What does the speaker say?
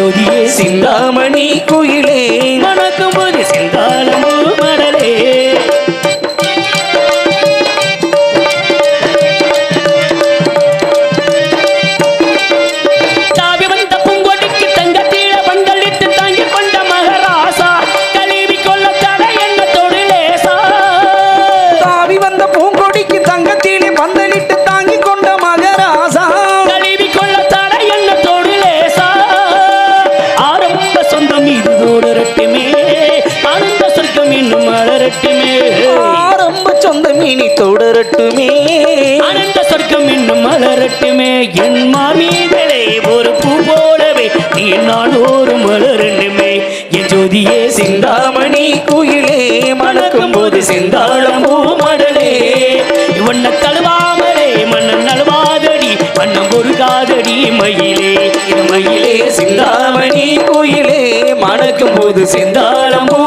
ஜோதியே சிந்தாமணி குயிலே இனி தொடரட்டுமே. அனந்த சொர்க்கம் இன்னும் மலரட்டுமே. என் மாமீதலை ஒரு பூ போலவே நீ நான் ஒரு மலரண்டுமே. என் ஜோதியே சிந்தாமணி குயிலே மணக்கும் போது செந்தாளம் பூ மடலே. உன்னை தழுவாமலே மன்னன் அழுவாதடி மன்னம் ஒரு காதடி மயிலே மயிலே சிந்தாமணி குயிலே மணக்கும் போது செந்தாளம் பூ